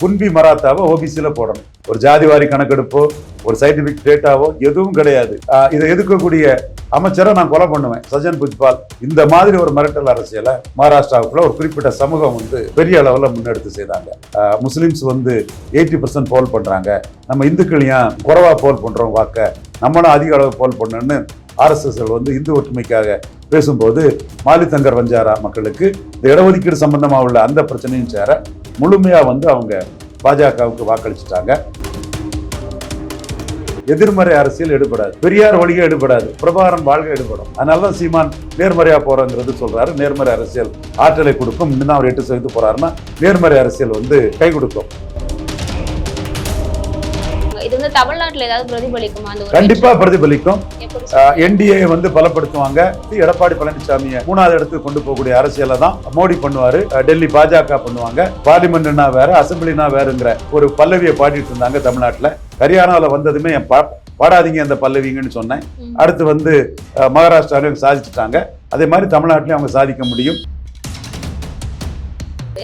குன்பி மராத்தாவை ஓபிசியில் போடணும். ஒரு ஜாதிவாரி கணக்கெடுப்போ ஒரு சயின்டிபிக் டேட்டாவோ எதுவும் கிடையாது. இதை எதிர்க்கக்கூடிய அமைச்சரை நான் கொலை பண்ணுவேன் சஜன் புஜ்பால். இந்த மாதிரி ஒரு மிரட்டல் அரசியலை மகாராஷ்டிராவுக்குள்ள ஒரு குறிப்பிட்ட சமூகம் வந்து பெரிய அளவில் முன்னெடுத்து செய்தாங்க. முஸ்லீம்ஸ் வந்து எயிட்டி பர்சன்ட் போல் பண்ணுறாங்க நம்ம இந்துக்கள் ஏன் குறைவா போல் பண்ணுறோம் வாக்க? நம்மளும் அதிக அளவு போல் பண்ணணும்னு ஆர்எஸ்எஸ் வந்து இந்து ஒற்றுமைக்காக பேசும்போது மாலித்தங்கர் வஞ்சாரா மக்களுக்கு இந்த இடஒதுக்கீடு சம்பந்தமாக உள்ள அந்த பிரச்சனையும் சேர முழுமையாக வந்து அவங்க பாஜகவுக்கு வாக்களிச்சிட்டாங்க. எதிர்மறை அரசியல் எடுபடாது. பெரியார் வழியே எடுபடாது. பிரபாகரன் வாழ்க எடுபடும். அதனால தான் சீமான் நேர்மறையா போகிறோங்கிறது சொல்றாரு. நேர்மறை அரசியல் ஆற்றலை கொடுக்கும். இன்னும் அவர் எட்டு சதவீதம் போறாருன்னா நேர்மறை அரசியல் வந்து கை கொடுக்கும். வந்து தமிழ்நாட்டுல ஏதாவது பிரதிபலிக்குமா அந்த கண்டிப்பா பிரதிபலிக்கும்? என்டிஏ வந்து பலப்படுத்துவாங்க. எடப்பாடி பழனிசாமியை மூணாவது இடத்துக்கு கொண்டு போகக்கூடிய அரசியலை தான் மோடி பண்ணுவாரு. டெல்லி பாஜக பண்ணுவாங்க. பார்லிமெண்ட்னா வேற அசம்பிளினா வேறுங்கிற ஒரு பல்லவியை பாடிட்டு இருந்தாங்க தமிழ்நாட்டுல. ஹரியானாவில் வந்ததுமே என் பாடாதீங்க அந்த பல்லவிங்கன்னு சொன்னேன். அடுத்து வந்து அவங்க சாதிச்சுட்டாங்க. அதே மாதிரி தமிழ்நாட்டிலையும் அவங்க சாதிக்க முடியும்.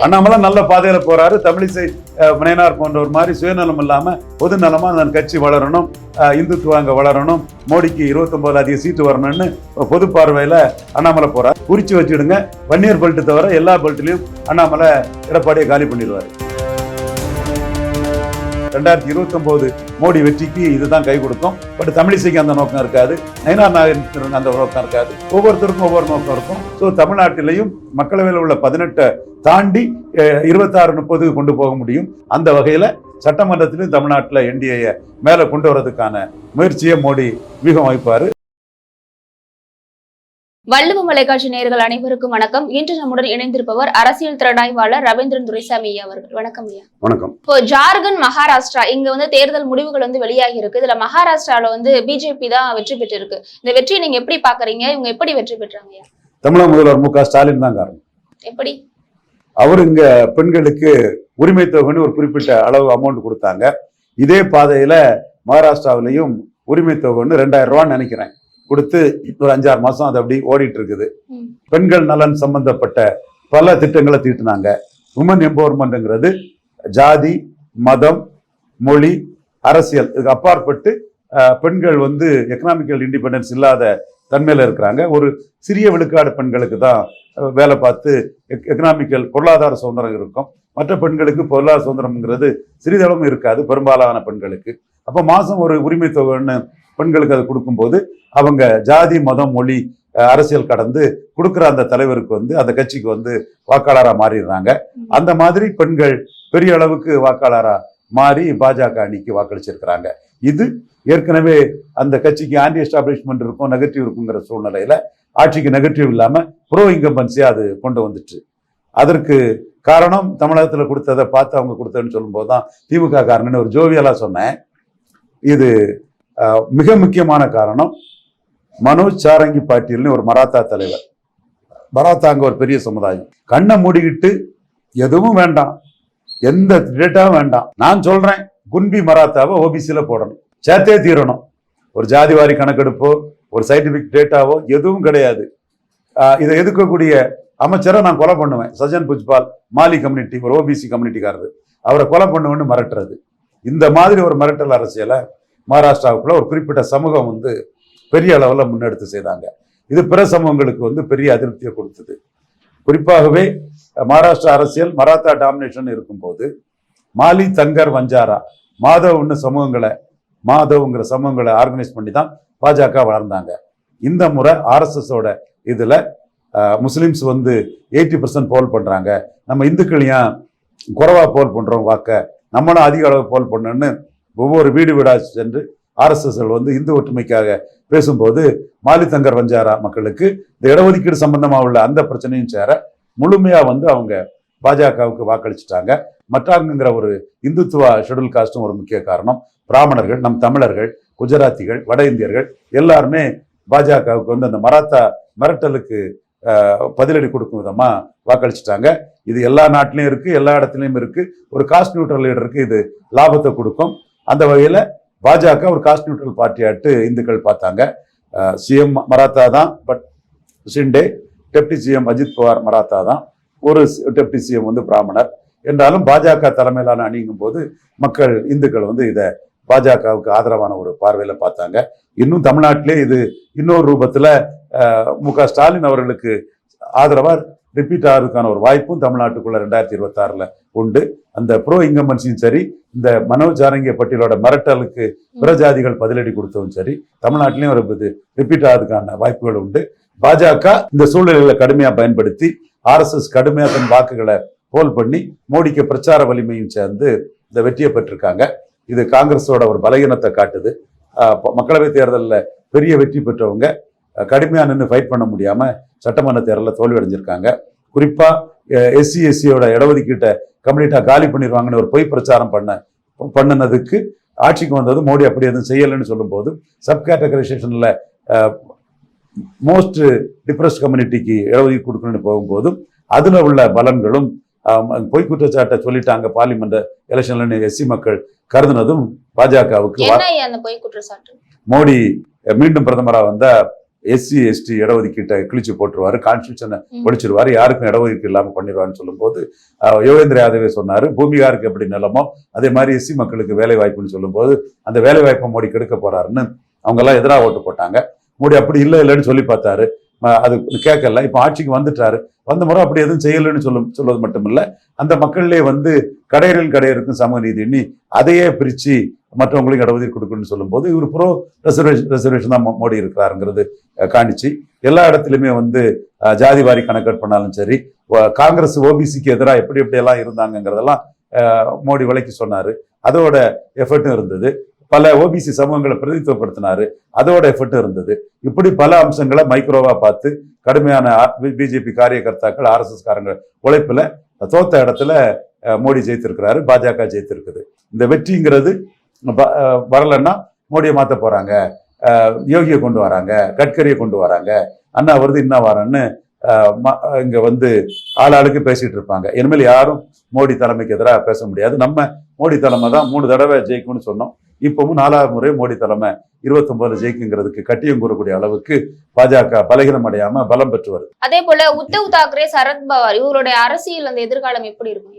அண்ணாமலை நல்ல பாதையில போறாரு. தமிழிசை அஹ், போன்றவர் மாதிரி சுயநலம் இல்லாம பொது நலமா அந்த கட்சி வளரணும் அஹ், இந்துத்துவம் அங்க வளரணும் மோடிக்கு 29 அதிக சீட்டு வரணும்னு பொது பார்வையில அண்ணாமலை போறார். குறிச்சு வச்சுடுங்க. வன்னியர் பெல்ட் தவிர எல்லா பெல்ட்லயும் அண்ணாமலை எடப்பாடியை காலி பண்ணிடுவாரு. ரெண்டாயிரத்தி இருபத்தொம்போது மோடி வெற்றிக்கு இதுதான் கை கொடுக்கும். பட் தமிழிசைக்கு அந்த நோக்கம் இருக்காது. நயனார் நாகேந்திரன் அந்த நோக்கம் இருக்காது. ஒவ்வொருத்தருக்கும் ஒவ்வொரு நோக்கம் இருக்கும். ஸோ தமிழ்நாட்டிலையும் மக்களவையில் உள்ள பதினெட்டை தாண்டி இருபத்தாறு முப்பதுக்கு கொண்டு போக முடியும். அந்த வகையில் சட்டமன்றத்திலும் தமிழ்நாட்டில் என்டிஏ மேலே கொண்டு வரதுக்கான முயற்சியை மோடி வியூகம் வைப்பார் வள்ளுவ மலைக்காட்சி நேயர்கள் அனைவருக்கும் வணக்கம். இன்று நம்முடன் இணைந்திருப்பவர் அரசியல் திறனாய்வாளர் ரவீந்திரன் துரைசாமி ஐயா அவர்கள். வணக்கம் ஐயா. வணக்கம். இப்போ ஜார்க்கண்ட் மகாராஷ்டிரா இங்க வந்து தேர்தல் முடிவுகள் வந்து வெளியாகி இருக்கு. இதுல மகாராஷ்டிரால வந்து பிஜேபி தான் வெற்றி பெற்றிருக்கு. இந்த வெற்றியை நீங்க எப்படி பாக்குறீங்க இவங்க எப்படி வெற்றி பெற்றாங்க ஐயா? தமிழக முதல்வர் மு க. ஸ்டாலின் தான் காரணம். எப்படி? அவர் இங்க பெண்களுக்கு உரிமை தொகைன்னு ஒரு குறிப்பிட்ட அளவு அமௌண்ட் கொடுத்தாங்க. இதே பாதையில மகாராஷ்டிராவிலையும் உரிமை தொகைன்னு ரெண்டாயிரம் ரூபான்னு நினைக்கிறேன். கொடுத்து ஒரு அஞ்சாறு மாசம் அது அப்படி ஓடிட்டு இருக்குது. பெண்கள் நலன் சம்பந்தப்பட்ட பல திட்டங்களை தீட்டினாங்க. உமன் எம்பவர்மெண்ட்ங்கிறது ஜாதி மதம் மொழி அரசியல். இதுக்கு அப்பாற்பட்டு பெண்கள் வந்து எக்கனாமிக்கல் இண்டிபெண்டன்ஸ் இல்லாத தன்மையில இருக்கிறாங்க. ஒரு சிறிய விழுக்காடு பெண்களுக்கு தான் வேலை பார்த்து எக்கனாமிக்கல் பொருளாதார சுதந்திரம் இருக்கும். மற்ற பெண்களுக்கு பொருளாதார சுதந்திரம்ங்கிறது சிறிதளவும் இருக்காது பெரும்பாலான பெண்களுக்கு. அப்போ மாதம் ஒரு உரிமை தொகைன்னு பெண்களுக்கு அது கொடுக்கும்போது அவங்க ஜாதி மதம் மொழி அரசியல் கடந்து கொடுக்குற அந்த தலைவருக்கு வந்து அந்த கட்சிக்கு வந்து வாக்காளராக மாறிடுறாங்க. அந்த மாதிரி பெண்கள் பெரிய அளவுக்கு வாக்காளராக மாறி பாஜக அணிக்கு வாக்களிச்சிருக்கிறாங்க. இது ஏற்கனவே அந்த கட்சிக்கு ஆன்டி எஸ்டாப்ளிஷ்மெண்ட் இருக்கும் நெகட்டிவ் இருக்குங்கிற சூழ்நிலையில ஆட்சிக்கு நெகட்டிவ் இல்லாம ப்ரோ இன்கம்பன்சியா அது கொண்டு வந்துச்சு. அதற்கு காரணம் தமிழகத்தில் கொடுத்ததை பார்த்து அவங்க கொடுத்ததுன்னு சொல்லும்போது தான் திமுக காரணம்னு ஒரு ஜோவியலா சொன்னேன். இது மிக முக்கியமான காரணம் மனோஜ் சாரங்கி பாட்டீல்னு ஒரு மராத்தா தலைவர். மராத்தாங்க ஒரு பெரிய சமுதாயம். கண்ணை மூடிக்கிட்டு எதுவும் வேண்டாம். எந்த டேட்டாவும் வேண்டாம். நான் சொல்றேன் குன்பி மராத்தாவை ஓபிசியில் போடணும். சேர்த்தே தீரணும். ஒரு ஜாதிவாரி கணக்கெடுப்போ ஒரு சயின்டிபிக் டேட்டாவோ எதுவும் கிடையாது. இதை எதிர்க்கக்கூடிய அமைச்சரை நான் கொலை பண்ணுவேன். சஜன் புஜ்பால் மாலி கம்யூனிட்டி ஒரு ஓபிசி கம்யூனிட்டிக்காரரு. அவரை கொலை பண்ணுவேன்னு மிரட்டுறது. இந்த மாதிரி ஒரு மிரட்டல் அரசியலை மகாராஷ்டிராவுக்குள்ள ஒரு குறிப்பிட்ட சமூகம் வந்து பெரிய அளவில் முன்னெடுத்து செய்தாங்க. இது பிற சமூகங்களுக்கு வந்து பெரிய அதிருப்தியை கொடுத்தது. குறிப்பாகவே மகாராஷ்டிரா அரசியல் மராத்தா டாமினேஷன் இருக்கும்போது மாலி தங்கர் வஞ்சாரா மாதவ்னு சமூகங்களை மாதவ்ங்கிற சமூகங்களை ஆர்கனைஸ் பண்ணி தான் பாஜக வளர்ந்தாங்க. இந்த முறை ஆர்எஸ்எஸோட இதில் முஸ்லீம்ஸ் வந்து எயிட்டி பர்சன்ட் போல் பண்ணுறாங்க நம்ம இந்துக்கள் ஏன் போல் பண்ணுறோம் வாக்க. நம்மளும் அதிக அளவு போல் பண்ணணும்னு ஒவ்வொரு வீடு வீடாக சென்று ஆர்எஸ்எஸ்எல் வந்து இந்து ஒற்றுமைக்காக பேசும்போது மாலித்தங்கர் வஞ்சாரா மக்களுக்கு இந்த இடஒதுக்கீடு சம்பந்தமாக உள்ள அந்த பிரச்சனையும் சேர முழுமையாக வந்து அவங்க பாஜகவுக்கு வாக்களிச்சிட்டாங்க. மற்றாங்கிற ஒரு இந்துத்துவ ஷெட்யூல் காஸ்டும் ஒரு முக்கிய காரணம். பிராமணர்கள் நம் தமிழர்கள் குஜராத்திகள் வட இந்தியர்கள் எல்லாருமே பாஜகவுக்கு வந்து அந்த மராத்தா மிரட்டலுக்கு பதிலடி கொடுக்கும் விதமாக வாக்களிச்சிட்டாங்க. இது எல்லா நாட்டிலையும் இருக்குது எல்லா இடத்துலையும் இருக்குது ஒரு காஸ்ட் நியூட்ரல் லீடருக்கு இது லாபத்தை கொடுக்கும். அந்த வகையில் பாஜக ஒரு காஸ்ட் நியூட்ரல் பார்ட்டியாட்டு இந்துக்கள் பார்த்தாங்க. சிஎம் மராத்தா தான் but Shinde deputy CM Ajit Pawar Maratha தான். ஒரு டெப்டி சிஎம் வந்து பிராமணர். என்றாலும் பாஜக தலைமையிலான அணிங்கும் போது மக்கள் இந்துக்கள் வந்து இதை பாஜகவுக்கு ஆதரவான ஒரு பார்வையில் பார்த்தாங்க. இன்னும் தமிழ்நாட்டிலே இது இன்னொரு ரூபத்தில் மு க ஸ்டாலின் அவர்களுக்கு ஆதரவாக ரிப்பீட் ஆகிறதுக்கான ஒரு வாய்ப்பும் தமிழ்நாட்டுக்குள்ள ரெண்டாயிரத்தி இருபத்தி ஆறுல உண்டு. அந்த ப்ரோ இன்கம்பன்சியும் சரி இந்த மனோஜ் ஜாரங்கிய பட்டியலோட மிரட்டலுக்கு பிற ஜாதிகள் பதிலடி கொடுத்ததும் சரி தமிழ்நாட்டிலையும் ஒரு இது ரிப்பீட் ஆகிறதுக்கான வாய்ப்புகள் உண்டு. பாஜக இந்த சூழ்நிலைகளை கடுமையா பயன்படுத்தி ஆர்எஸ்எஸ் கடுமையா தன் வாக்குகளை போல் பண்ணி மோடிக்கு பிரச்சார வலிமையும் சேர்ந்து இந்த வெற்றியை பெற்றிருக்காங்க. இது காங்கிரஸோட ஒரு பலகீனத்தை காட்டுது. மக்களவைத் தேர்தலில் பெரிய வெற்றி பெற்றவங்க அஹ் கடுமையா நின்று ஃபைட் பண்ண முடியாம சட்டமன்ற தேர்தலில் தோல்வி அடைஞ்சிருக்காங்க குறிப்பா எஸ்சி எஸ்சியோட இடஒதுக்கீட்டை கம்ப்ளீட்டா காலி பண்ணிடுவாங்கன்னு ஒரு பொய் பிரச்சாரம் பண்ண பண்ணினதுக்கு ஆட்சிக்கு வந்தது மோடி அப்படி எதுவும் செய்யலைன்னு சொல்லும்போது சப் கேட்டகரைசேஷன்ல மோஸ்ட் டிப்ரெஸ்ட் கம்யூனிட்டிக்கு இடஒதுக்கீடு கொடுக்கணும்னு போகும்போதும் அதுல உள்ள பலன்களும் பொய் குற்றச்சாட்டை சொல்லிட்டாங்க பார்லிமெண்ட் எலெக்ஷன்ல எஸ்சி மக்கள் கருதுனதும் பாஜகவுக்கு மோடி மீண்டும் பிரதமரா வந்தா எஸ்சி எஸ்டி இடஒதுக்கீட்டை கிழிச்சு போட்டுருவாரு கான்ஸ்டியூஷனை ம். ஒழிச்சிருவாரு யாருக்கும் இடஒதுக்கீடு இல்லாம பண்ணிடுவாருன்னு சொல்லும்போது யோகேந்திர யாதவே சொன்னாரு பூமிகாருக்கு எப்படி நிலமோ அதே மாதிரி எஸ்சி மக்களுக்கு வேலை வாய்ப்புன்னு சொல்லும்போது அந்த வேலை வாய்ப்பை மோடி கெடுக்க போறாருன்னு அவங்க எல்லாம் எதிராக ஓட்டு போட்டாங்க மோடி அப்படி இல்லை இல்லைன்னு சொல்லி பார்த்தாரு அது கேட்கல. இப்போ ஆட்சிக்கு வந்துட்டாரு. வந்த முறை அப்படி எதுவும் செய்யலைன்னு சொல்ல சொல்வது மட்டுமில்ல. அந்த மக்கள்லேயே வந்து கடையரில் கடையருக்கும் சமூக நீதி எண்ணி அதையே பிரித்து மற்றவங்களுக்கு இடஒதுக்கீடு கொடுக்கணும்னு சொல்லும்போது இவர் ப்ரோ ரிசர்வேஷன் ரிசர்வேஷன் தான் மோடி இருக்கிறாருங்கிறது காணிச்சு. எல்லா இடத்துலையுமே வந்து ஜாதி வாரி கணக்கெட் பண்ணாலும் சரி காங்கிரஸ் ஓபிசிக்கு எதிராக எப்படி எப்படியெல்லாம் இருந்தாங்கங்கிறதெல்லாம் மோடி விலைக்கு சொன்னார். அதோட எஃபர்ட்டும் இருந்தது. பல ஓபிசி சமூகங்களை பிரதித்துவப்படுத்தினாரு அதோட எஃபர்ட் இருந்தது. இப்படி பல அம்சங்களை மைக்ரோவா பார்த்து கடுமையான பிஜேபி காரியகர்த்தாக்கள் ஆர்எஸ்எஸ் காரங்க உழைப்புல தோத்த இடத்துல மோடி ஜெயித்திருக்கிறாரு பாஜக ஜெயித்திருக்குது. இந்த வெற்றிங்கிறது வரலைன்னா மோடியை மாத்த போறாங்க. யோகியை கொண்டு வராங்க கட்கரியை கொண்டு வராங்க. அண்ணா வருது இன்னும் வரேன்னு ம- இங்க வந்து ஆளாளுக்கு பேசிட்டு இருப்பாங்க. இனிமேல் யாரும் மோடி தலைமைக்கு எதிராக பேச முடியாது. நம்ம மோடி தலைமை தான் மூணு தடவை ஜெயிக்கும்னு சொன்னோம். இப்பவும் நாலாவது முறை மோடி தலைமை இருபத்தொன்பதுல ஜெயிக்குங்கிறதுக்கு கட்டியம் கூறக்கூடிய அளவுக்கு பாஜக பலகீனம் அடையாம பலம் பெற்று வருது. அதே போல உத்தவ் தாக்கரே சரத் பவார் இவருடைய அரசியல் அந்த எதிர்காலம் எப்படி இருக்கும்?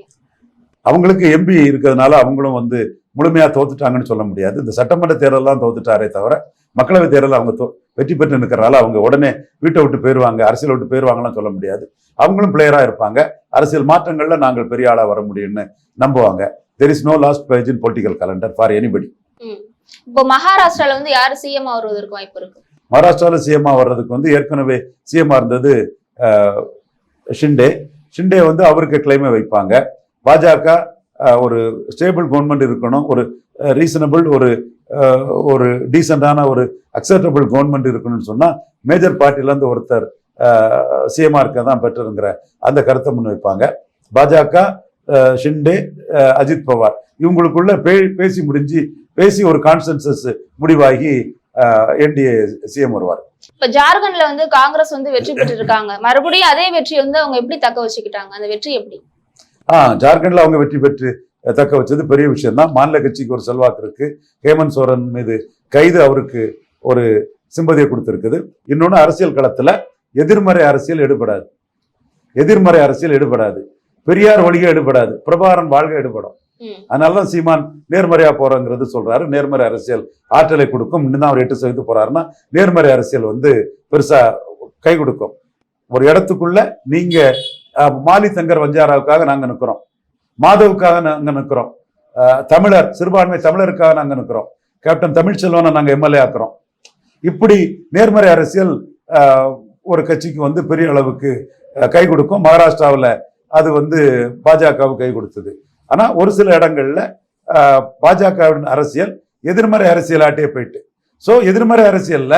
அவங்களுக்கு எம்பி இருக்கிறதுனால அவங்களும் வந்து முழுமையா தோத்துட்டாங்கன்னு சொல்ல முடியாது. இந்த சட்டமன்ற தேர்தலாம் தோத்துட்டாரே தவிர மக்களவை தேர்தல் அவங்க தோ- வெற்றி பெற்று நிற்கிறனால அவங்க உடனே வீட்டை விட்டு போயிருவாங்க அரசியல் விட்டு போயிருவாங்கலாம் சொல்ல முடியாது. அவங்களும் பிளேயரா இருப்பாங்க. அரசியல் மாற்றங்கள்ல நாங்கள் பெரிய ஆளா வர முடியும்னு நம்புவாங்க. There is no last page in political calendar for anybody. இப்போ மகாராஷ்டிரால வந்து யாரு சிஎம் வருவதற்கு வாய்ப்பு இருக்கு? மகாராஷ்டிராவில் சிஎம்மா வர்றதுக்கு வந்து ஏற்கனவே சிஎம்மா இருந்தது ஷிண்டே. ஷிண்டே வந்து அவருக்கு கிளைமை வைப்பாங்க. பாஜக ஒரு ஸ்டேபிள் கவர்மெண்ட் இருக்கணும் ஒரு ரீசனபிள் ஒரு ஒரு டீசெண்டான ஒரு அக்செப்டபிள் கவர்மெண்ட் இருக்கணும்னு சொன்னா மேஜர் பார்ட்டிலேருந்து ஒருத்தர் சிஎம்ஆ இருக்க தான் பெற்றருங்கிற அந்த கருத்தை முன் வைப்பாங்க பாஜக ஷிண்டே அஜித் பவார். இவங்களுக்குள்ள பே பேசி முடிஞ்சு பேசி ஒரு கான்சென்சஸ் முடிவாகி என்டிஏ சிஎம் வருவார். இப்ப ஜார்க்கண்ட்ல வந்து காங்கிரஸ் வந்து வெற்றி பெற்று இருக்காங்க மறுபடியும் அதே வெற்றி வந்து அவங்க எப்படி தக்க வச்சுக்கிட்டாங்க? அந்த வெற்றி எப்படி? ஆ ஜார்க்கண்ட்ல அவங்க வெற்றி பெற்று தக்க வச்சது பெரிய விஷயம் தான். மாநில கட்சிக்கு ஒரு செல்வாக்கு இருக்கு. ஹேமந்த் சோரன் மீது கைது அவருக்கு ஒரு சிம்பதியை கொடுத்திருக்குது. இன்னொன்னு அரசியல் களத்துல எதிர்மறை அரசியல் எடுபடாது. எதிர்மறை அரசியல் எடுபடாது. பெரியார் ஒழிக எடுபடாது. பிரபாகரன் வாழ்க எடுபடும். அதனாலதான் சீமான் நேர்மறையா போறங்கிறது சொல்றாரு. நேர்மறை அரசியல் ஆற்றலை கொடுக்கும். இன்னும் அவர் எட்டு சதவீதம் போறாருன்னா நேர்மறை அரசியல் வந்து பெருசா கை கொடுக்கும். ஒரு இடத்துக்குள்ள நீங்க மாலி தங்கர் வஞ்சாராவுக்காக நாங்க நிற்கிறோம் மாதவுக்காக நாங்க நிற்கிறோம் தமிழர் சிறுபான்மை தமிழருக்காக நாங்க நிற்கிறோம் கேப்டன் தமிழ்ச்செல்வனை நாங்க எம்எல்ஏ ஆக்குறோம். இப்படி நேர்மறை அரசியல் ஒரு கட்சிக்கு வந்து பெரிய அளவுக்கு கை கொடுக்கும். மகாராஷ்டிராவில் அது வந்து பாஜகவுக்கு கை கொடுத்தது. ஆனா ஒரு சில இடங்கள்ல அஹ், பாஜகவின் அரசியல் எதிர்மறை அரசியலாட்டே போயிட்டு. ஸோ எதிர்மறை அரசியல்ல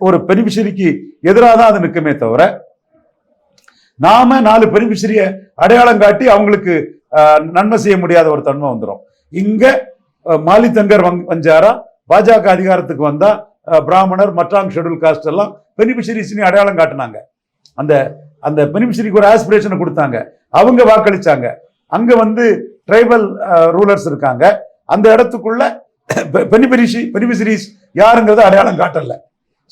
ஒரு பெனிஃபிஷரிக்கு எதிராக தான் அது நிற்குமே தவிர நாம நாலு பெனிஃபிஷரிய அடையாளம் காட்டி அவங்களுக்கு நன்மை செய்ய முடியாத ஒரு தன்மை வந்துடும் இங்க அஹ், மாலி தங்கர் வங்- வஞ்சாரா பாஜக அதிகாரத்துக்கு வந்தா பிராமணர் மற்றாங் ஷெடியூல் காஸ்ட் எல்லாம் பெனிஃபிஷரிஸ்னு அடையாளம் காட்டினாங்க. அந்த அந்த பெனிஃபிஷரிக்கு ஒரு ஆஸ்பிரேஷனை கொடுத்தாங்க. அவங்க வாக்களிச்சாங்க. அங்க வந்து ட்ரைபல் ரூலர்ஸ் uh, இருக்காங்க. அந்த இடத்துக்குள்ள பெனிபெரிஷி பெனிபிசிரிஸ் யாருங்கிறது அடையாளம் காட்டல.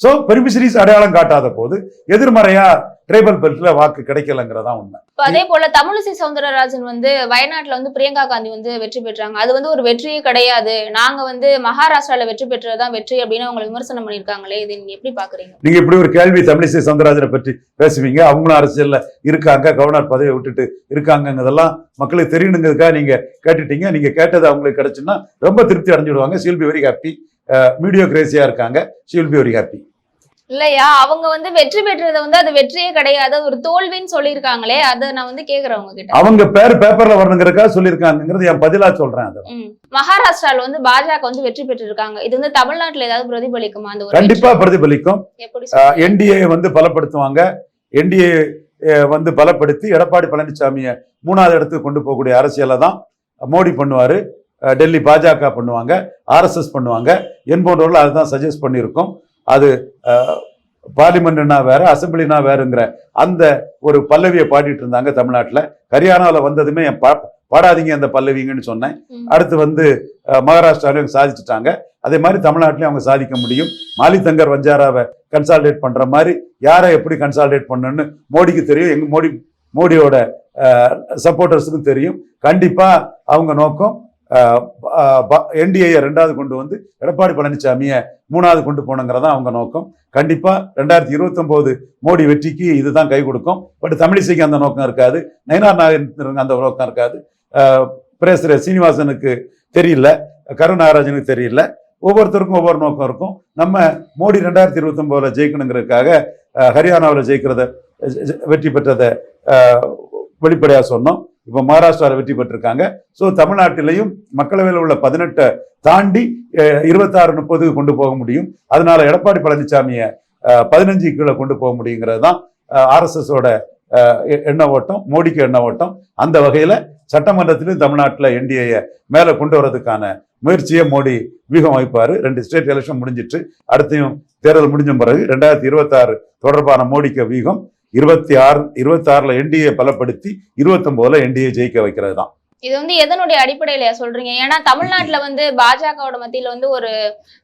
ஸோ பெனிபிசிரிஸ் அடையாளம் காட்டாத போது எதிர்மறையா ட்ரைபல் பெல்ட்ல வாக்கு கிடைக்கலங்கிறதா உண்மை. அதே போல தமிழிசை சவுந்தரராஜன் வந்து வயநாட்டுல வந்து பிரியங்கா காந்தி வந்து வெற்றி பெற்றாங்க. அது வந்து ஒரு வெற்றியே கிடையாது. நாங்க வந்து மகாராஷ்டிரால வெற்றி பெற்றதுதான் வெற்றி அப்படின்னு அவங்க விமர்சனம் பண்ணிருக்காங்களே இது நீங்க எப்படி பாக்குறீங்க? நீங்க இப்படி ஒரு கேள்வி தமிழிசை சவுந்தரராஜனை பற்றி பேசுவீங்க. அவங்களும் அரசியல்ல இருக்காங்க கவர்னர் பதவியை விட்டுட்டு இருக்காங்கங்கிறதெல்லாம் மக்களுக்கு தெரியணுங்கிறதுக்காக நீங்க கேட்டுட்டீங்க. நீங்க கேட்டது அவங்களுக்கு கிடைச்சுன்னா ரொம்ப திருப்தி அடைஞ்சிடுவாங்க. ஷீல் பி வெரி ஹாப்பி மீடியோ கிரேசியா இருக்காங்க. ஷீல் பி வெரி ஹாப்பி இல்லையா? அவங்க வந்து வெற்றி பெற்றதை வந்து அது வெற்றியே கிடையாது. அது ஒரு தோல்வின்னு சொல்லியிருக்காங்களே அதை நான் வந்து கேக்குறேன் கிட்ட அவங்க பேர் பேப்பர்ல வரணுங்கிறதுக்காக சொல்லியிருக்காங்கிறது என் பதிலா சொல்றேன் அதை. மகாராஷ்டிரால வந்து பாஜக வந்து வெற்றி பெற்றிருக்காங்க. இது வந்து தமிழ்நாட்டுல ஏதாவது பிரதிபலிக்குமா அந்த கண்டிப்பா? பிரதிபலிக்கும்? என்டிஏ வந்து பலப்படுத்துவாங்க. என்டிஏ வந்து பலப்படுத்தி எடப்பாடி பழனிசாமியை மூணாவது இடத்துக்கு கொண்டு போகக்கூடிய அரசியலை தான் மோடி பண்ணுவாரு. டெல்லி பாஜக பண்ணுவாங்க. ஆர்எஸ்எஸ் பண்ணுவாங்க. என் போன்றவர்கள் அதுதான் சஜஸ்ட் பண்ணியிருக்கோம். அது பார்லிமெண்ட்னா வேற அசம்பிளினா வேறுங்கிற அந்த ஒரு பல்லவியை பாடிட்டு இருந்தாங்க தமிழ்நாட்டில். ஹரியானாவில் வந்ததுமே என் பா பாடாதீங்க அந்த பல்லவிங்கன்னு சொன்னேன். அடுத்து வந்து அவங்க சாதிச்சுட்டாங்க. அதே மாதிரி தமிழ்நாட்டிலையும் அவங்க சாதிக்க முடியும். மாலிதங்கர் வஞ்சாராவை கன்சால்டேட் பண்ற மாதிரி யாரை எப்படி கன்சால்டேட் பண்ணணும்னு மோடிக்கு தெரியும். எங்க மோடி மோடியோட சப்போர்ட்டர்ஸுக்கும் தெரியும். கண்டிப்பா அவங்க நோக்கம் என்டிஏ ரெண்டாவது கொண்டு வந்து எடப்பாடி பழனிசாமியை மூணாவது கொண்டு போனங்கிறதா அவங்க நோக்கம். கண்டிப்பாக ரெண்டாயிரத்தி இருபத்தொம்போது மோடி வெற்றிக்கு இதுதான் கை கொடுக்கும். பட் தமிழிசைக்கு அந்த நோக்கம் இருக்காது. நயனார் நாகேந்திரன் அந்த நோக்கம் இருக்காது. பிரேசர சீனிவாசனுக்கு தெரியல. கருணாகராஜனுக்கு தெரியல. ஒவ்வொருத்தருக்கும் ஒவ்வொரு நோக்கம் இருக்கும். நம்ம மோடி ரெண்டாயிரத்தி இருபத்தொம்போதில் ஜெயிக்கணுங்கிறதுக்காக ஹரியானாவில் ஜெயிக்கிறத வெற்றி பெற்றதை வெளிப்படையாக சொன்னோம். இப்போ மகாராஷ்டிராவில் வெற்றி பெற்றிருக்காங்க. ஸோ தமிழ்நாட்டிலையும் மக்களவையில் உள்ள பதினெட்டை தாண்டி இருபத்தாறு முப்பதுக்கு கொண்டு போக முடியும். அதனால எடப்பாடி பழனிசாமியை பதினஞ்சு கீழே கொண்டு போக முடியுங்கிறது தான் ஆர்எஸ்எஸோட எண்ண ஓட்டம் மோடிக்கு எண்ண ஓட்டம். அந்த வகையில் சட்டமன்றத்திலும் தமிழ்நாட்டில் என்டிஏ மேலே கொண்டு வர்றதுக்கான முயற்சியை மோடி வியூகம் வைப்பார். ரெண்டு ஸ்டேட் எலெக்ஷன் முடிஞ்சிட்டு அடுத்தையும் தேர்தல் முடிஞ்ச பிறகு ரெண்டாயிரத்தி இருபத்தாறு தொடர்பான மோடிக்கு வியூகம் இருபத்தி ஆறு இருபத்தி ஆறுல என்டிஏ பலப்படுத்தி இருபத்தொன்பதுல என்டிஏ ஜெயிக்க வைக்கிறது தான் இது வந்து எதனுடைய அடிப்படையில சொல்றீங்க? ஏன்னா தமிழ்நாட்டுல வந்து பாஜகவோட மத்தியில வந்து ஒரு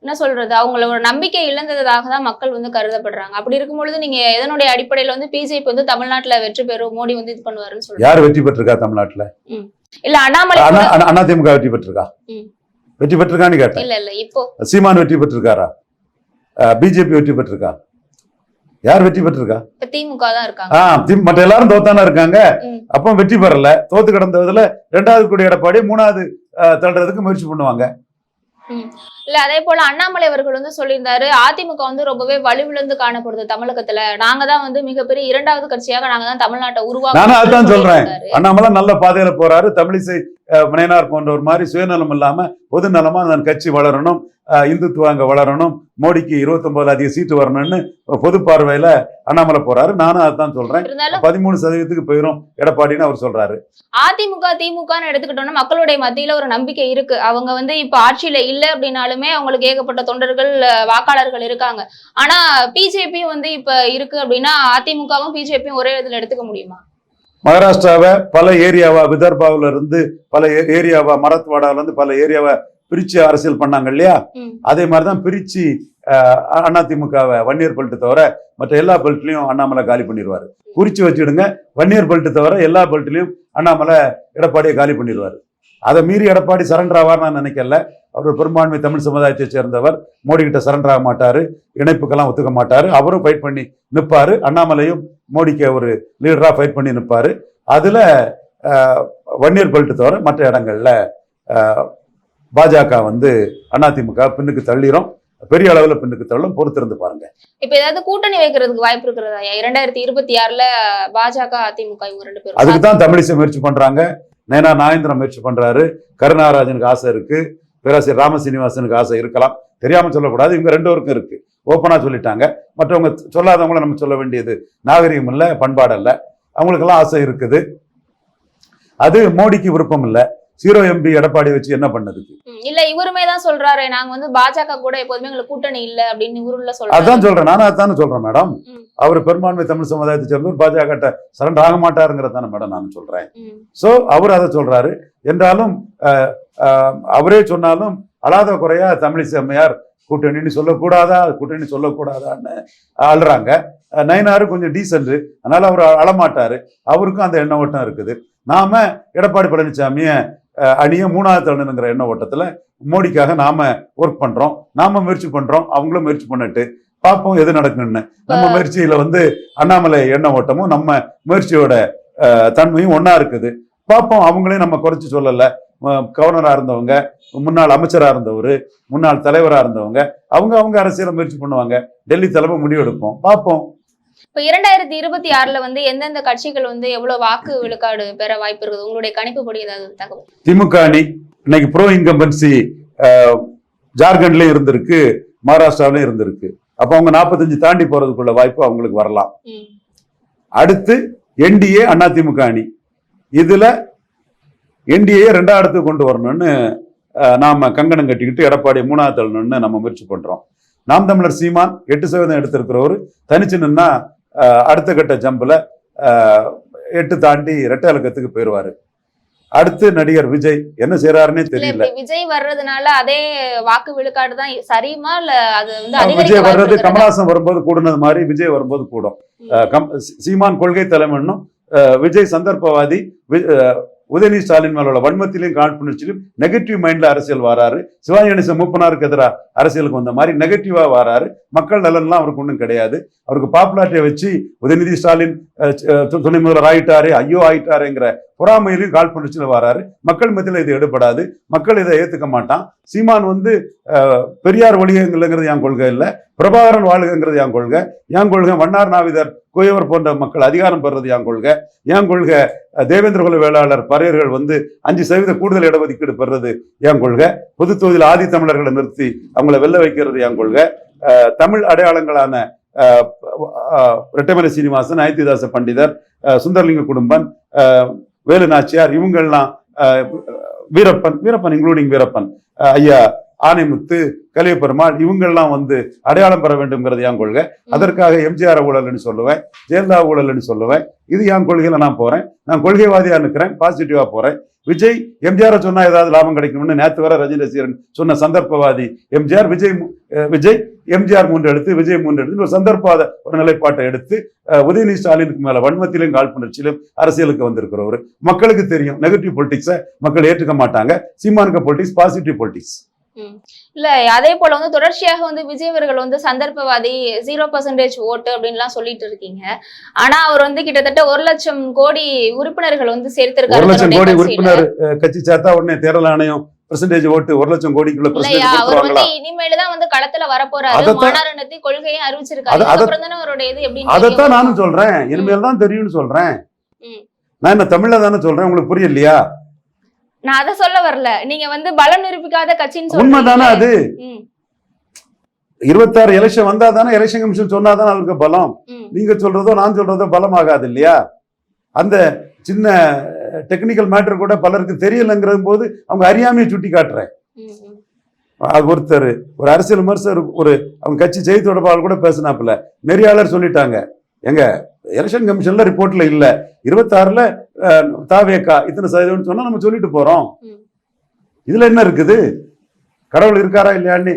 என்ன சொல்றது அவங்களோட நம்பிக்கை இழந்ததாக தான் மக்கள் வந்து கருதப்படுறாங்க. அப்படி இருக்கும் பொழுது நீங்க எதனுடைய அடிப்படையில வந்து பிஜேபி வந்து தமிழ்நாட்டுல வெற்றி பெறும் மோடி வந்து இது பண்ணுவாருன்னு சொல்றீங்க? யார் வெற்றி பெற்றிருக்கா தமிழ்நாட்டுல? இல்ல அண்ணாமலை அதிமுக வெற்றி பெற்றிருக்கா. வெற்றி பெற்றிருக்கான்னு கேட்டேன். இல்ல இல்ல இப்போ சீமான் வெற்றி பெற்றிருக்காரா? பிஜேபி வெற்றி பெற்றிருக்கா? யார் வெற்றி பெற்றிருக்கா? திமுக தான் இருக்காங்க. மற்ற எல்லாரும் தோத்தானே இருக்காங்க. அப்போ வெற்றி பெறல. தோத்து கிடந்ததுல ரெண்டாவது கூடிய எடப்பாடி மூணாவது தள்ளுறதுக்கு முயற்சி பண்ணுவாங்க. இல்ல அதே போல அண்ணாமலை அவர்கள் வந்து சொல்லியிருந்தாரு அதிமுக வந்து ரொம்பவே வலுவிழந்து காணப்படுது தமிழகத்துல. நாங்க தான் வந்து மிகப்பெரிய இரண்டாவது கட்சியாக நாங்க தான் தமிழ்நாட்டை உருவாக்க சொல்றேன். அண்ணாமலை நல்ல பாதையில போறாரு. தமிழிசை அஹ், மணியனார் போன்றவர் மாதிரி சுயநலம் இல்லாம பொது நலமா அந்த கட்சி வளரணும் இந்துத்துவம் அங்க வளரணும் மோடிக்கு இருபத்தொன்பதுல அதிக சீட்டு வரணும்னு பொது பார்வையில அண்ணாமலை போறாரு. நானும் அதான் சொல்றேன். பதிமூணு சதவீதத்துக்கு போயிரும் எடப்பாடின்னு அவர் சொல்றாரு. அதிமுக திமுகன்னு எடுத்துக்கிட்டோம்னா மக்களுடைய மத்தியில ஒரு நம்பிக்கை இருக்கு. அவங்க வந்து இப்ப ஆட்சியில இல்ல அப்படின்னாலுமே அவங்களுக்கு ஏகப்பட்ட தொண்டர்கள் வாக்காளர்கள் இருக்காங்க. ஆனா பிஜேபி வந்து இப்ப இருக்கு அப்படின்னா அதிமுகவும் பிஜேபியும் ஒரே இதுல எடுத்துக்க முடியுமா? மகாராஷ்டிராவை பல ஏரியாவா விதர்பாவில இருந்து பல ஏரியாவா மரத்வாடால இருந்து பல ஏரியாவை பிரிச்சு அரசியல் பண்ணாங்க இல்லையா. அதே மாதிரிதான் பிரிச்சு அதிமுகவை வன்னியர் பெல்ட் தவிர மற்ற எல்லா பெல்ட்லயும் அண்ணாமலை காலி பண்ணிடுவாரு குறிச்சு வச்சுடுங்க வன்னியர் பெல்ட் தவிர எல்லா பெல்ட்லயும் அண்ணாமலை எடப்பாடியை காலி பண்ணிடுவாரு அதை மீறி எடப்பாடி சரண்டர் ஆவார் நான் நினைக்கல. அவர் பெரும்பான்மை தமிழ் சமுதாயத்தை சேர்ந்தவர். மோடி கிட்ட சரண்டர் ஆக மாட்டாரு. இணைப்புக்கெல்லாம் ஒத்துக்க மாட்டாரு. அவரும் ஃபைட் பண்ணி நிற்பாரு அண்ணாமலையும் மோடிக்கு ஒரு லீடரா ஃபைட் பண்ணி நிற்பாரு அதுல வன்னியர் பெல்ட் தவிர மற்ற இடங்கள்ல பாஜக வந்து அதிமுக பின்னுக்கு தள்ளிரும். பெரிய அளவுல பின்னுக்கு தள்ளும். பொறுத்திருந்து பாருங்க. இப்ப ஏதாவது கூட்டணி வைக்கிறதுக்கு வாய்ப்பு இருக்கிறதா இரண்டாயிரத்தி இருபத்தி ஆறுல பாஜக அதிமுக இவங்க ரெண்டு பேரும் அதுக்கு தான் தமிழிசை முயற்சி பண்றாங்க. நைனா நாகேந்திரன் முயற்சி பண்ணுறாரு கருணாராஜனுக்கு ஆசை இருக்குது பேராசிரியர் ராமசீனிவாசனுக்கு ஆசை இருக்கலாம். தெரியாமல் சொல்லக்கூடாது. இவங்க ரெண்டு பேருக்கும் இருக்குது ஓப்பனாக சொல்லிட்டாங்க. மற்றவங்க சொல்லாதவங்கள நம்ம சொல்ல வேண்டியது நாகரிகம் இல்லை பண்பாடு இல்லை அவங்களுக்கெல்லாம் ஆசை இருக்குது. அது மோடிக்கு விருப்பம் இல்லை. ஜீரோ எம்பி எடப்பாடி வச்சு என்ன பண்ணதுக்கு? இல்ல இவருமே தான் சொல்றாரு. நாங்க வந்து பாஜக கூட எப்போதுமே எங்களுக்கு கூட்டணி இல்ல அப்படின்னு இவருல அதான் சொல்றாரு. சொல்றேன். நானும் அதானே சொல்றேன் மேடம். அவர் பெரும்பான்மை தமிழ் சமுதாயத்தை சேர்ந்தவர் பாஜக சரண்டர் ஆக மாட்டாருங்கிறத தானே மேடம் நான் சொல்றேன். சோ அவர் அதை சொல்றாரு. என்றாலும் அவரே சொன்னாலும் அழாத குறையா தமிழிசை அம்மையார் கூட்டணின்னு சொல்லக்கூடாதா கூட்டணி சொல்லக்கூடாதான்னு அழுறாங்க. நயினாரு கொஞ்சம் டீசென்ட் அதனால அவர் அழமாட்டாரு. அவருக்கும் அந்த எண்ண ஓட்டம் இருக்குது. நாம எடப்பாடி பழனிசாமியை அணிய மூணாவது தருணங்கிற எண்ண ஓட்டத்துல மோடிக்காக நாம ஒர்க் பண்றோம். நாம முயற்சி பண்றோம். அவங்களும் முயற்சி பண்ணிட்டு. பார்ப்போம் எது நடக்குன்னு நம்ம முயற்சியில வந்து அண்ணாமலை எண்ண ஓட்டமும் நம்ம முயற்சியோட தன்மையும் ஒண்ணா இருக்குது. பார்ப்போம். அவங்களையும் நம்ம குறைச்சு சொல்லல. அஹ், கவர்னரா இருந்தவங்க முன்னாள் அமைச்சரா இருந்தவர் முன்னாள் தலைவரா இருந்தவங்க அவங்க அவங்க அரசியல முயற்சி பண்ணுவாங்க. டெல்லி தலைமை முடிவெடுப்போம். பார்ப்போம். இப்ப இரண்டாயிரத்தி இருபத்தி ஆறுல வந்து எந்தெந்த கட்சிகள் வந்து எவ்வளவு வாக்கு விழுக்காடு பெற வாய்ப்பு இருக்குது? உங்களுடைய கணிப்புப்படி ஏதாவது தகவல். திமுக அணி இன்னைக்கு ப்ரோ இன்கம்பன்சி ஜார்க்கண்ட்லயும் இருந்திருக்கு மகாராஷ்டிராவிலயும் இருந்திருக்கு. அப்போ அவங்க நாற்பத்தஞ்சு தாண்டி போறதுக்குள்ள வாய்ப்பு அவங்களுக்கு வரலாம். அடுத்து என்டிஏ அதிமுக அணி. இதுல என்டிஏ ரெண்டாவது இடத்துக்கு கொண்டு வரணும்னு நாம கங்கணம் கட்டிக்கிட்டு எடப்பாடி மூணாவது தள்ளணும்னு நம்ம முயற்சி பண்றோம். நாம் தமிழர் சீமான் எட்டு சதவீதம் எடுத்திருக்கிறவர். தனிச்சு நின்னா அடுத்த கட்ட ஜம்பில் எட்டு தாண்டி ரெட்டை இலக்கத்துக்கு போயிடுவாரு அடுத்து நடிகர் விஜய் என்ன செய்யறாருன்னே தெரியல. விஜய் வர்றதுனால அதே வாக்கு விழுக்காடு தான் சரியுமா இல்ல அது வந்து விஜய் வர்றது? கமலஹாசன் வரும்போது கூடுனது மாதிரி விஜய் வரும்போது கூடும். சீமான் கொள்கை தலைமைன்னும் விஜய் சந்தர்ப்பவாதி உதயநிதி ஸ்டாலின் மேல உள்ள வன்மத்திலையும் காழ்ப்புணர்ச்சியிலும் நெகட்டிவ் மைண்ட்ல அரசியல் வராரு. சிவாஜி கணேசன் மூப்பனாருக்கு எதிராக அரசியலுக்கு வந்த மாதிரி நெகட்டிவா வராரு. மக்கள் நலன்லாம் அவருக்கு ஒன்றும் கிடையாது. அவருக்கு பாப்புலாரிட்டியை வச்சு உதயநிதி ஸ்டாலின் துணை முதல்வர் ஆயிட்டாரு ஐயோ ஆயிட்டாருங்கிற பொறாமையிலையும் காழ்ப்புணர்ச்சியில வராரு. மக்கள் மத்தியில் இது எடுபடாது. மக்கள் இதை ஏற்றுக்க மாட்டான். சீமான் வந்து பெரியார் ஒழிகங்கிறது என் கொள்கை இல்லை. பிரபாகரன் வாழ்கங்கிறது என் கொள்கை. என் கொள்கை வண்ணார் நாவிதர் குயவர் போன்ற மக்கள் அதிகாரம் பெறுறது என் கொள்கை. என் கொள்கை தேவேந்திர குல வேளாளர் பறையர்கள் வந்து அஞ்சு சதவீத கூடுதல் இடஒதுக்கீடு பெறுறது என் கொள்கை. பொது தொகுதியில் ஆதி தமிழர்களை நிறுத்தி அவங்கள வெல்ல வைக்கிறது என் கொள்கை. தமிழ் அடையாளங்களான ரெட்டமலை சீனிவாசன் ஐத்திதாச பண்டிதர் அஹ், சுந்தரலிங்க குடும்பன் அஹ், வேலு நாச்சியார் இவங்கள்லாம் அஹ், வீரப்பன் வீரப்பன் இன்க்ளூடிங் வீரப்பன் அஹ், ஐயா ஆனைமுத்து கலியபெருமாள் இவங்கெல்லாம் வந்து அடையாளம் பெற வேண்டும்ங்கிறது என் கொள்கை. அதற்காக எம்ஜிஆர் ஊழல்னு சொல்லுவேன் ஜெயலலிதா ஊழல்னு சொல்லுவேன். இது என் கொள்கையில நான் போறேன். நான் கொள்கைவாதியா நிற்கிறேன் பாசிட்டிவா போறேன். விஜய் எம்ஜிஆர் சொன்னா ஏதாவது லாபம் கிடைக்கும்னு நேத்து வர ரஜினி ரசிகரன் சொன்ன சந்தர்ப்பவாதி எம்ஜிஆர் விஜய் விஜய் எம்ஜிஆர் மூன்று எடுத்து விஜய் மூன்று எடுத்து ஒரு சந்தர்ப்பாத ஒரு நிலைப்பாட்டை எடுத்து உதயநிதி ஸ்டாலினுக்கு மேல வன்மத்திலும் காழ்ப்புணர்ச்சியிலும் அரசியலுக்கு வந்திருக்கிறவர். மக்களுக்கு தெரியும் நெகட்டிவ் பொலிட்டிக்ஸை மக்கள் ஏற்றுக்க மாட்டாங்க. சீமானுக்கு பொலிட்டிக்ஸ் பாசிட்டிவ் பொலிட்டிக்ஸ் இல்ல அதே போல வந்து தொடர்ச்சியாக வந்து விஜய் அவர்கள் வந்து சந்தர்ப்பவாதி ஜீரோ பர்சன்டேஜ் ஓட்டு அப்படின்லாம் சொல்லிட்டு இருக்கீங்க. ஆனா அவர் வந்து கிட்டத்தட்ட ஒரு லட்சம் கோடி உறுப்பினர்கள் வந்து சேர்த்திருக்காரு ஒரு லட்சம் கோடி. உறுப்பினர் கட்சி சேர்த்தா உடனே தேர்தல் ஆணையம் பெர்சன்டேஜ் ஓட்டு ஒரு லட்சம் கோடிக்குள்ள அவர் வந்து இனிமேல தான் வந்து களத்துல வரப்போறாரு. மாநாரணத்தை கொள்கையை அறிவிச்சிருக்காரு. அதுக்கப்புறம் தானே அவருடைய இது எப்படின்னு அதைத்தான். நானும் சொல்றேன். இனிமேல் தான் தெரியும்னு சொல்றேன். நான் என்ன தமிழ்ல தானே சொல்றேன்? உங்களுக்கு புரியலையா? நான் அதை சொல்ல வரல. நீங்க வந்து பலம் நிரூபிக்காத கட்சின்னு உண்மைதானே அது? இருபத்தாறு எலெக்ஷன் வந்தா தானே எலெக்ஷன் கமிஷன் சொன்னாதானே அவருக்கு பலம்? நீங்க சொல்றதோ நான் சொல்றதோ பலம் ஆகாது இல்லையா? அந்த சின்ன டெக்னிக்கல் மேட்டர் கூட பலருக்கு தெரியலங்கிற போது அவங்க அறியாமையை சுட்டி காட்டுறேன். அது ஒருத்தர் ஒரு அரசியல் விமர்சகர் ஒரு அவங்க கட்சி செய்தி தொடர்பாளர் கூட பேசினாப்புல. நெறியாளர் சொல்லிட்டாங்க. எங்க? எலெக்ஷன் கமிஷன்ல ரிப்போர்ட்ல இல்ல. இருபத்தாறுல தாவேக்கா இத்தனை சதவீதம்னு சொன்னா நம்ம சொல்லிட்டு போறோம். இதுல என்ன இருக்குது? கடவுள் இருக்காரா இல்லையான்னு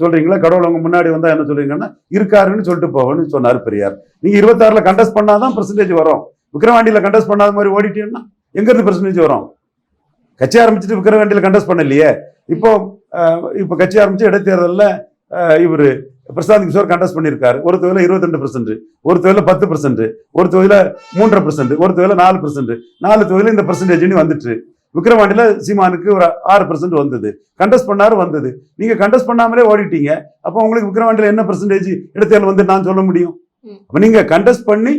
சொல்றீங்களா? கடவுள் உங்க முன்னாடி வந்தா என்ன சொல்றீங்கன்னா இருக்காருன்னு சொல்லிட்டு போவேன்னு சொன்னார் பெரியார். நீங்க இருபத்தாறுல கண்டஸ்ட் பண்ணாதான் பெர்சன்டேஜ் வரும். விக்கிரவாண்டியில கண்டஸ்ட் பண்ணாத மாதிரி ஓடிட்டீங்கன்னா எங்க இருந்து பெர்சன்டேஜ் வரும்? கட்சி ஆரம்பிச்சுட்டு விக்கிரவாண்டியில கண்டஸ்ட் பண்ணலையே. இப்போ இப்போ கட்சி ஆரம்பிச்சு இடைத்தேர்தலில் இவர் பிரசாந்த் கிஷோர் கண்டஸ்ட் பண்ணியிருக்காரு. ஒரு தொகையில் இருபத்தி ரெண்டு பர்சன்ட் ஒரு தொகையில் பத்து பர்சன்ட் ஒரு தொகையில் மூன்றரை பர்சன்ட் ஒரு தொகையில் நாலு பர்சன்ட் நாலு தொகையில் இந்த பர்சன்டேஜ்னு வந்துட்டு விக்ரவாண்டியில சீமானுக்கு ஒரு ஆறு பர்சன்ட் வந்தது. கண்டஸ்ட் பண்ணாரு வந்தது. நீங்க கண்டஸ்ட் பண்ணாமலே ஓடிட்டீங்க. அப்போ உங்களுக்கு விக்ரவாண்டியில என்ன பர்சன்டேஜ் இடைத்தேர்தல் வந்து நான் சொல்ல முடியும். அப்ப நீங்க கண்டஸ்ட் பண்ணி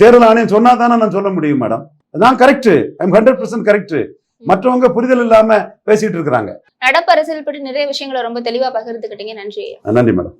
தேர்தல் ஆணையம் சொன்னா தானே நான் சொல்ல முடியும் மேடம் நான் correct I'm hundred percent correct மற்றவங்க புரிதல் இல்லாம பேசிட்டு இருக்கிறாங்க. நடப்பு அரசியல் பற்றி நிறைய விஷயங்களை ரொம்ப தெளிவா பகிர்ந்துக்கிட்டீங்க. நன்றி. நன்றி மேடம்